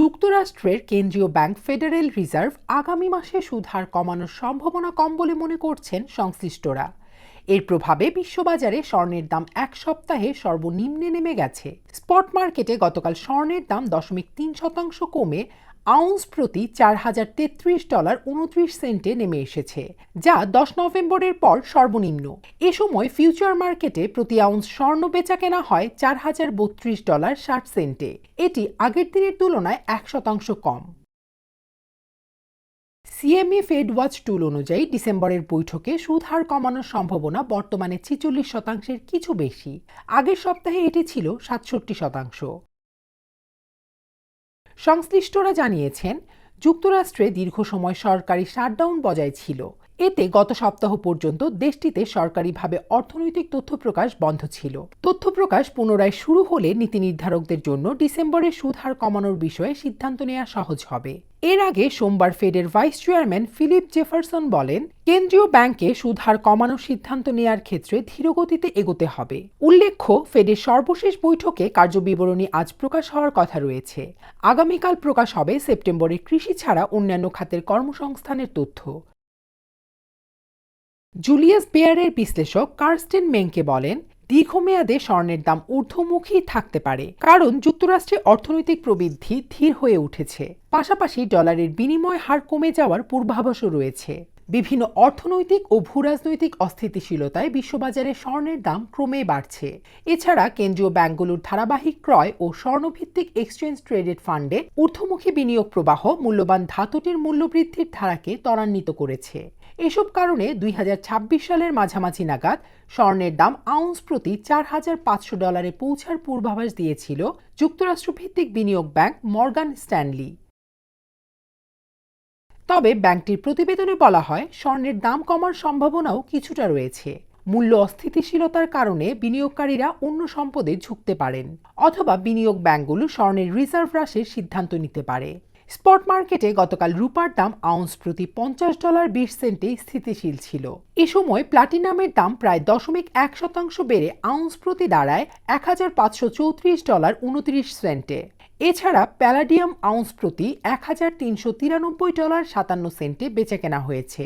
যুক্তরাষ্ট্রের কেন্দ্রীয় bank federal reserve আগামী মাসে সুদ হার কমানোর সম্ভাবনা কম বলে মনে করছেন সংশ্লিষ্টরা। এর প্রভাবে বিশ্ববাজারে স্বর্ণের দাম এক সপ্তাহে সর্বনিম্নে নেমে গেছে। স্পট মার্কেটে গতকাল স্বর্ণের দাম দশমিক তিন শতাংশ কমে আউন্স প্রতি চার হাজার তেত্রিশ ডলার উনত্রিশ সেন্টে নেমে এসেছে, যা দশ নভেম্বরের পর সর্বনিম্ন। এ সময় ফিউচার মার্কেটে প্রতি আউন্স স্বর্ণ বেচা কেনা হয় চার হাজার বত্রিশ ডলার ষাট সেন্টে। এটি আগের দিনের তুলনায় এক শতাংশ কম। সিএমই ফেড ওয়াচ টুল অনুযায়ী ডিসেম্বরের বৈঠকে সুদ হার কমানোর সম্ভাবনা বর্তমানে ছেচল্লিশ শতাংশের কিছু বেশি। আগের সপ্তাহে এটি ছিল সাতষট্টি শতাংশ। সংশ্লিষ্টরা জানিয়েছেন যুক্তরাষ্ট্রে দীর্ঘ সময় সরকারি শাটডাউন বজায় ছিল। এতে গত সপ্তাহ পর্যন্ত দেশটিতে সরকারিভাবে অর্থনৈতিক তথ্য প্রকাশ বন্ধ ছিল। তথ্য প্রকাশ পুনরায় শুরু হলে নীতি নির্ধারকদের জন্য ডিসেম্বরে সুদ হার কমানোর বিষয়ে সিদ্ধান্ত নেওয়া সহজ হবে। এর আগে সোমবার ফেডের ভাইস চেয়ারম্যান ফিলিপ জেফারসন বলেন, কেন্দ্রীয় ব্যাংকে সুদ হার কমানোর সিদ্ধান্ত নেয়ার ক্ষেত্রে ধীরগতিতে এগোতে হবে। উল্লেখ্য, ফেডের সর্বশেষ বৈঠকে কার্যবিবরণী আজ প্রকাশ হওয়ার কথা রয়েছে। আগামীকাল প্রকাশ হবে সেপ্টেম্বরে কৃষি ছাড়া অন্যান্য খাতের কর্মসংস্থানের তথ্য। জুলিয়াস বেয়ারের বিশ্লেষক কার্স্টেন মেংকে বলেন, দীর্ঘমেয়াদে স্বর্ণের দাম ঊর্ধ্বমুখী থাকতে পারে, কারণ যুক্তরাষ্ট্রে অর্থনৈতিক প্রবৃদ্ধি ধীর হয়ে উঠেছে। পাশাপাশি ডলারের বিনিময় হার কমে যাওয়ার পূর্বাভাসও রয়েছে। বিভিন্ন অর্থনৈতিক ও ভূরাজনৈতিক অস্থিতিশীলতায় বিশ্ববাজারে স্বর্ণের দাম ক্রমে বাড়ছে। এছাড়া কেন্দ্রীয় ব্যাংকগুলোর ধারাবাহিক ক্রয় ও স্বর্ণভিত্তিক এক্সচেঞ্জ ট্রেডেড ফান্ডে ঊর্ধ্বমুখী বিনিয়োগ প্রবাহ মূল্যবান ধাতুটির মূল্যবৃদ্ধির ধারাকে ত্বরান্বিত করেছে। এসব কারণে দুই হাজার ছাব্বিশ সালের মাঝামাঝি নাগাদ স্বর্ণের দাম আউন্স প্রতি চার হাজার পাঁচশো ডলারে পৌঁছার পূর্বাভাস দিয়েছিল যুক্তরাষ্ট্রভিত্তিক বিনিয়োগ ব্যাংক মর্গান স্ট্যানলি। তবে ব্যাংকটির প্রতিবেদনে বলা হয়, স্বর্ণের দাম কমার সম্ভাবনাও কিছুটা রয়েছে। মূল্য অস্থিতিশীলতার কারণে বিনিয়োগকারীরা অন্য সম্পদে ঝুঁকতে পারেন, অথবা বিনিয়োগ ব্যাংকগুলো স্বর্ণের রিজার্ভ হ্রাসের সিদ্ধান্ত নিতে পারে। স্পট মার্কেটে গতকাল রূপার দাম আউন্স প্রতি পঞ্চাশ ডলার বিশ সেন্টে স্থিতিশীল ছিল। এ সময় প্লাটিনামের দাম প্রায় দশমিক এক শতাংশ বেড়ে আউন্স প্রতি দাঁড়ায় এক হাজার পাঁচশো চৌত্রিশ ডলার উনত্রিশ সেন্টে এছাড়া প্যালাডিয়াম আউন্স প্রতি এক হাজার তিনশো তিরানব্বই ডলার সাতান্ন সেন্টে বেচে কেনা হয়েছে।